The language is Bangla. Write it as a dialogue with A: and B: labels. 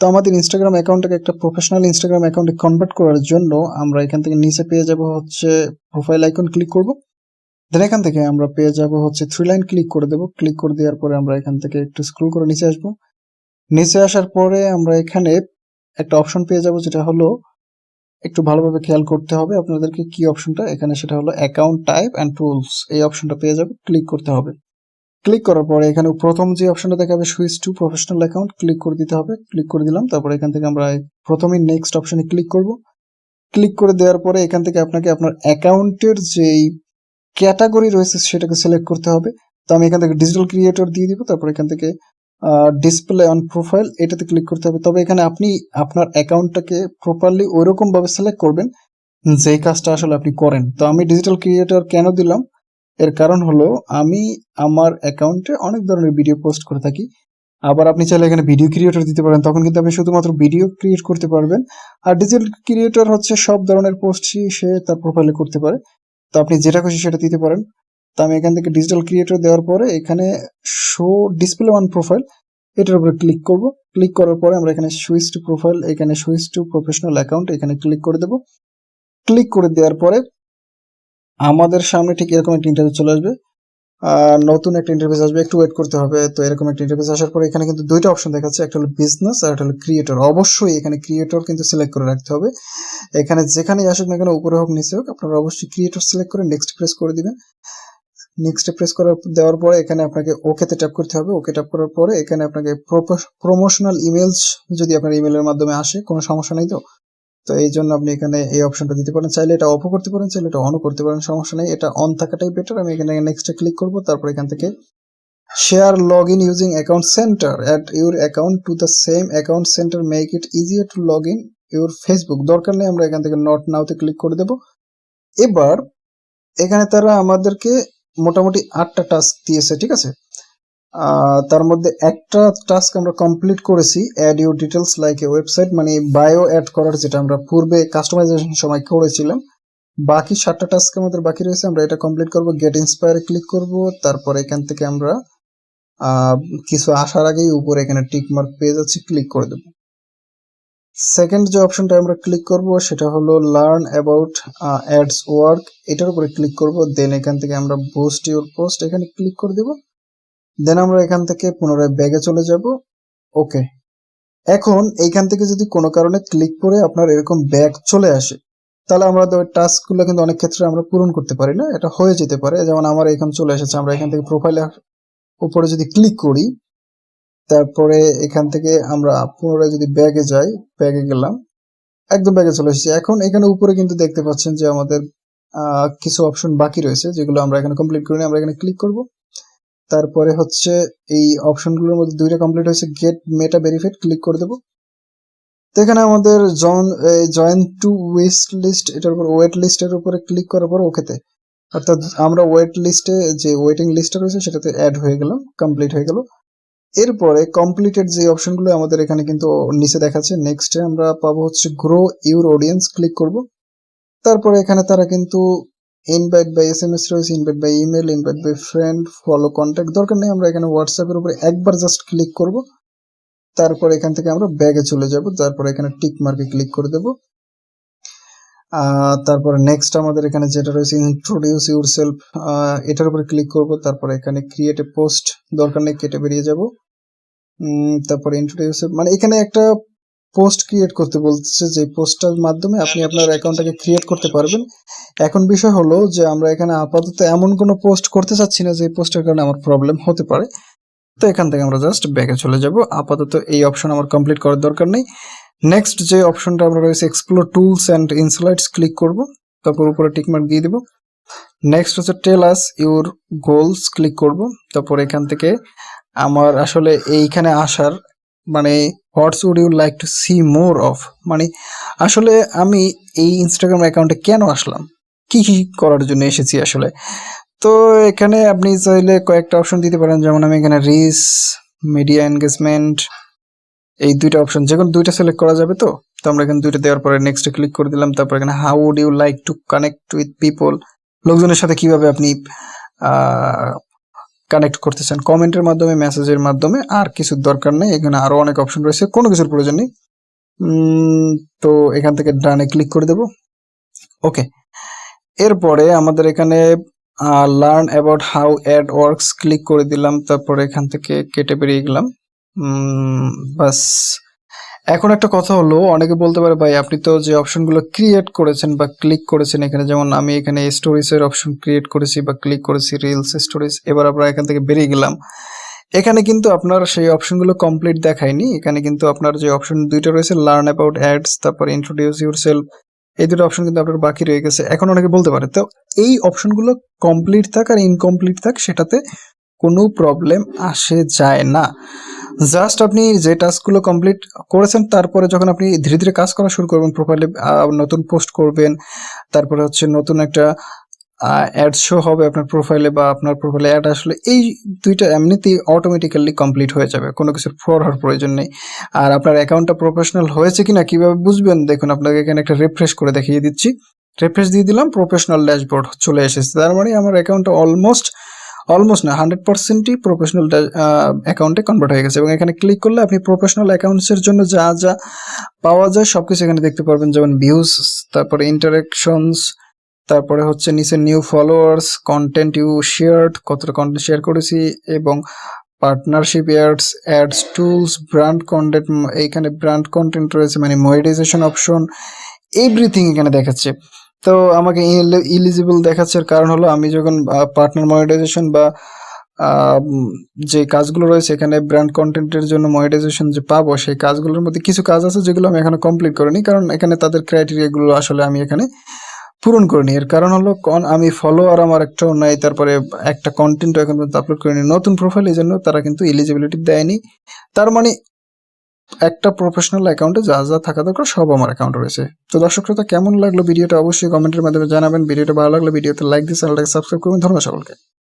A: তো আমাদের ইনস্টাগ্রাম অ্যাকাউন্টটাকে একটা প্রফেশনাল ইনস্টাগ্রাম অ্যাকাউন্টে কনভার্ট করার জন্য আমরা এখান থেকে নিচে পেয়ে যাব হচ্ছে প্রোফাইল আইকন ক্লিক করব। দেন এখান থেকে আমরা পেয়ে যাব হচ্ছে থ্রি লাইন ক্লিক করে দেবো। ক্লিক করে দেওয়ার পরে আমরা এখান থেকে একটু স্ক্রল করে নিচে আসব। নিচে আসার পরে আমরা এখানে একটা অপশন পেয়ে যাব যেটা হলো একটু ভালোভাবে খেয়াল করতে হবে আপনাদেরকে কি অপশনটা এখানে সেটা হলো অ্যাকাউন্ট টাইপ অ্যান্ড টুলস এই অপশনটা পেয়ে যাবে। ক্লিক করতে হবে। ক্লিক করার পরে এখানে প্রথম যে অপশনটা দেখাবে switch to professional account click করে দিতে হবে। ক্লিক করে দিলাম, তারপরে এখান থেকে আমরা প্রথমেই নেক্সট অপশনে ক্লিক করব। ক্লিক করে দেওয়ার পরে এখান থেকে আপনাকে আপনার অ্যাকাউন্টের যেই ক্যাটাগরি রয়েছে, সেটাকে সিলেক্ট করতে হবে। তো আমি এখান থেকে ডিজিটাল ক্রিয়েটর দিয়ে দিব, তারপর এখান থেকে ডিসপ্লে অন প্রোফাইল এটাতে ক্লিক করতে হবে। তবে এখানে আপনি আপনার অ্যাকাউন্টটাকে প্রপারলি ওইরকম ভাবে সিলেক্ট করবেন, যেই কাজটা আসলে আপনি করেন। তো আমি ডিজিটাল ক্রিয়েটর কেন দিলাম? এর কারণ হলো আমি আমার অ্যাকাউন্টে অনেক ধরনের ভিডিও পোস্ট করে থাকি। আবার আপনি চাইলে এখানে ভিডিও ক্রিয়েটর দিতে পারেন। তখন কিন্তু আপনি শুধুমাত্র ভিডিও ক্রিয়েট করতে পারবেন। আর ডিজিটাল ক্রিয়েটর হচ্ছে সব ধরনের পোস্টই সে তার প্রোফাইলে করতে পারে। তো আপনি যেটা খুশি সেটা দিতে পারেন। তো আমি এখান থেকে ডিজিটাল ক্রিয়েটর দেওয়ার পরে এখানে শো ডিসপ্লে ওয়ান প্রোফাইল এটার উপরে ক্লিক করব। ক্লিক করার পরে আমরা এখানে সুইচ টু প্রোফাইল এখানে সুইচ টু প্রফেশনাল অ্যাকাউন্ট এখানে ক্লিক করে দেব। ক্লিক করে দেওয়ার পরে আমাদের সামনে ঠিক এরকম একটা ইন্টারভিউ চলে আসবে। আর নতুন একটা ইন্টারভিউ আসবে, একটু ওয়েট করতে হবে। তো এরকম একটা ইন্টারভিউ আসার পরে এখানে কিন্তু দুইটা অপশন দেখাচ্ছে, একটা হলো বিজনেস আর একটা হলো ক্রিয়েটর অবশ্যই এখানে ক্রিয়েটর কিন্তু সিলেক্ট করে রাখতে হবে। এখানে যেখানেই আসুক না কেন, উপরে হোক, নিচে হোক, আপনারা অবশ্যই ক্রিয়েটর সিলেক্ট করে নেক্সট প্রেস করে দিবেন। নেক্সট প্রেস করার, দেওয়ার পরে এখানে আপনাকে ওকেতে ট্যাপ করতে হবে। ওকে ট্যাপ করার পরে এখানে আপনাকে প্রমোশনাল ইমেলস যদি আপনার ইমেলের মাধ্যমে আসে, কোনো সমস্যা নেই তো? তো এই জন্য আপনি এখানে এই অপশনটা দিতে পারেন। চাইলে এটা অফও করতে পারেন, চাইলে এটা অনও করতে পারেন, সমস্যা নেই। এটা অন থাকাটাই বেটার আমি এখানে নেক্সটে ক্লিক করব, তারপর এখান থেকে share log in using account centre at your account to the same account centre make it easier to log in your Facebook দরকার নেই, আমরা এখান থেকে নট নাওতে ক্লিক করে দেব। এবার এখানে তারা আমাদেরকে মোটামুটি আটটা টাস্ক দিয়েছে, ঠিক আছে? তার মধ্যে একটা টাস্ক আমরা কমপ্লিট করেছি add your details like a website মানে বায়ো অ্যাড করার যেটা আমরা পূর্বে কাস্টমাইজেশন সময় করেছিলাম। বাকি সাতটা টাস্ক আমাদের বাকি রয়েছে, আমরা এটা কমপ্লিট করব গেট ইন্সপায়ারে ক্লিক করব, তারপর এখান থেকে আমরা কিছু আসার আগেই উপরে এখানে টিক মার্ক পেয়ে যাচ্ছে ক্লিক করে দেব। সেকেন্ড যে অপশনটা আমরা ক্লিক করব, সেটা হলো লার্ন অ্যাবাউট অ্যাডস ওয়ার্ক এটার উপরে ক্লিক করব দেন এখান থেকে আমরা বুস্ট ইউর পোস্ট এখানে ক্লিক করে দেবো। দেন আমরা এখান থেকে পুনরায় ব্যাগে চলে যাব। ওকে এখন এইখান থেকে যদি কোনো কারণে ক্লিক করে আপনার এরকম ব্যাগ চলে আসে, তাহলে আমরা টাস্কগুলো কিন্তু অনেক ক্ষেত্রে আমরা পূরণ করতে পারি না, এটা হয়ে যেতে পারে। যেমন আমার এখানে চলে এসেছে, আমরা এখান থেকে প্রোফাইলে উপরে যদি ক্লিক করি, তারপরে এখান থেকে আমরা পুনরায় যদি ব্যাগে যাই ব্যাগে গেলাম, একদম ব্যাগে চলে এসেছি। এখন এখানে উপরে কিন্তু দেখতে পাচ্ছেন যে আমাদের কিছু অপশন বাকি রয়েছে, যেগুলো আমরা এখানে কমপ্লিট করিনি, আমরা এখানে ক্লিক করব। তারপরে হচ্ছে এই অপশনগুলোর মধ্যে দুইটা কমপ্লিট হয়েছে গেট মেটা ভেরিফাইড ক্লিক করে দেবো। তো এখানে আমাদের জন জয়েন টু ওয়েস্ট লিস্ট এটার উপর ওয়েট লিস্টের উপরে ক্লিক করার পর ওকেতে অর্থাৎ আমরা ওয়েট লিস্টে যে ওয়েটিং লিস্টটা রয়েছে, সেটাতে অ্যাড হয়ে গেলাম কমপ্লিট হয়ে গেল। এরপরে কমপ্লিটেড যে অপশনগুলো আমাদের এখানে কিন্তু নিচে দেখাচ্ছে নেক্সটে আমরা পাবো হচ্ছে গ্রো ইউর অডিয়েন্স ক্লিক করব। তারপরে এখানে তারা কিন্তু invite by S M S রয়েছে invite by email invite by friend follow contact দরকার নেই, আমরা এখানে হোয়াটসঅ্যাপের উপরে একবার জাস্ট ক্লিক করব, তারপর এখান থেকে আমরা ব্যাগে চলে যাব, তারপর এখানে টিক মার্কে ক্লিক করে দেব। তারপরে নেক্সট আমাদের এখানে যেটা রয়েছে ইন্ট্রোডিউস ইউর সেলফ এটার উপরে ক্লিক করব, তারপর এখানে ক্রিয়েট এ পোস্ট দরকার নেই, কেটে বেরিয়ে যাব। তারপরে ইন্ট্রোডিউস মানে এখানে একটা পোস্ট ক্রিয়েট করতে বলতেছে যে পোস্টটার মাধ্যমে আপনি আপনার অ্যাকাউন্টটাকে ক্রিয়েট করতে পারবেন। এখন বিষয় হলো যে আমরা এখানে আপাতত এমন কোনো পোস্ট করতে চাচ্ছি না যে পোস্টের কারণে আমার প্রবলেম হতে পারে। তো এখান থেকে আমরা জাস্ট ব্যাকে চলে যাব। আপাতত এই অপশন আমার কমপ্লিট করার দরকার নেই। নেক্সট যে অপশনটা আমরা রয়েছে explore tools and insights click করব। তারপর উপরে টিকমার্ক দিয়ে দিব। নেক্সট হচ্ছে tell us your goals click করব। তারপর এখান থেকে আমার আসলে এইখানে আসার মানে what's would you like to see more of মানে আসলে আমি এই ইনস্টাগ্রাম অ্যাকাউন্টে কেন আসলাম? কি কি করার জন্য এসেছি আসলে? তো এখানে আপনি চাইলে কয়েকটা অপশন দিতে পারেন। যেমন আমি এখানে রিস মিডিয়া এনগেজমেন্ট এই দুইটা অপশন যে কোনো দুইটা সিলেক্ট করা যাবে তো? তো আমরা এখানে দুইটা দেওয়ার পরে নেক্সটে ক্লিক করে দিলাম। তারপর এখানে how would you like to connect with people লোকজনের সাথে কীভাবে আপনি কানেক্ট করতে চান কমেন্টের মাধ্যমে মেসেজের মাধ্যমে, আর কিছুর দরকার নেই। এখানে আরও অনেক অপশন রয়েছে, কোনো কিছুর প্রয়োজন নেই। তো এখান থেকে ডানে ক্লিক করে দেব। ওকে এরপরে আমাদের এখানে learn about how ad works click করে দিলাম, তারপরে এখান থেকে কেটে বেরিয়ে গেলাম। বাস। এখন একটা কথা হলো, অনেকে বলতে পারে, ভাই, আপনি তো যে অপশনগুলো ক্রিয়েট করেছেন বা ক্লিক করেছেন এখানে, যেমন আমি এখানে স্টোরিজ এর অপশন ক্রিয়েট করেছি বা ক্লিক করেছি রিলস স্টোরিজ এবার আমরা এখান থেকে বেরিয়ে গেলাম। এখানে কিন্তু আপনার সেই অপশনগুলো কমপ্লিট দেখায়নি। এখানে কিন্তু আপনার যে অপশন দুইটা রয়েছে লার্ন অ্যাবাউট অ্যাডস তারপর ইন্ট্রোডিউস ইউর সেলফ এই দুটো অপশন কিন্তু আপনার বাকি রয়ে গেছে। এখন অনেকে বলতে পারে, তো এই অপশনগুলো কমপ্লিট থাক আর ইনকমপ্লিট থাক, সেটাতে কোনো প্রবলেম আসে যায় না। জাস্ট আপনি যে টাস্কগুলো কমপ্লিট করেছেন, তারপরে যখন আপনি ধীরে ধীরে কাজ করা শুরু করবেন প্রোফাইলে নতুন পোস্ট করবেন, তারপরে হচ্ছে নতুন একটা অ্যাড শো হবে আপনার প্রোফাইলে বা আপনার প্রোফাইলে অ্যাড আসলে এই দুইটা এমনিতেই অটোমেটিক্যালি কমপ্লিট হয়ে যাবে, কোনো কিছুর ফ্রড হওয়ার প্রয়োজন নেই। আর আপনার অ্যাকাউন্টটা প্রফেশনাল হয়েছে কি না কীভাবে বুঝবেন? দেখুন, আপনাকে এখানে একটা রিফ্রেশ করে দেখিয়ে দিচ্ছি। রিফ্রেশ দিয়ে দিলাম প্রফেশনাল ড্যাশবোর্ড চলে এসেছে, তার মানে আমার অ্যাকাউন্টটা অলমোস্ট অলমোস্ট না হান্ড্রেড পার্সেন্টই প্রফেশনাল অ্যাকাউন্টে কনভার্ট হয়ে গেছে। এবং এখানে ক্লিক করলে আপনি প্রফেশনাল অ্যাকাউন্টসের জন্য যা যা পাওয়া যায় সবকিছু এখানে দেখতে পারবেন। যেমন ভিউজ তারপরে ইন্টারেকশনস তারপরে হচ্ছে নিচে new followers content you shared কতটা কন্টেন্ট শেয়ার করেছি, এবং partnership ads ads tools brand content এইখানে ব্র্যান্ড কন্টেন্ট রয়েছে মানে মনিটাইজেশন অপশন এভরিথিং এখানে দেখাচ্ছে। তো আমাকে ইলিজিবল দেখাচ্ছে কারণ হলো আমি যখন পার্টনার মনিটাইজেশন বা যে কাজগুলো রয়েছে, এখানে ব্র্যান্ড কন্টেন্টের জন্য মনিটাইজেশন যে পাবো, সেই কাজগুলোর মধ্যে কিছু কাজ আছে যেগুলো আমি এখনও কমপ্লিট করিনি, কারণ এখানে তাদের ক্রাইটেরিয়া গুলো আসলে আমি এখানে পূরণ করিনি। এর কারণ হলো কন- আমি ফলোয়ার আমার একটাও নাই, তারপরে একটা কন্টেন্টও এখন পর্যন্ত আপলোড করিনি, নতুন প্রোফাইল এই জন্য তারা কিন্তু এলিজিবিলিটি দেয়নি। তার মানে একটা প্রফেশনাল অ্যাকাউন্টে যা যা থাকা দরকার সব আমার অ্যাকাউন্টে রয়েছে। তো দর্শক শ্রোতা, কেমন লাগল ভিডিওটা? অবশ্যই কমেন্টের মাধ্যমে জানাবেন। ভিডিওটা ভালো লাগলে ভিডিওতে লাইক দিয়ে চ্যানেলটাকে সাবস্ক্রাইব করবেন। ধন্যবাদ সকলকে।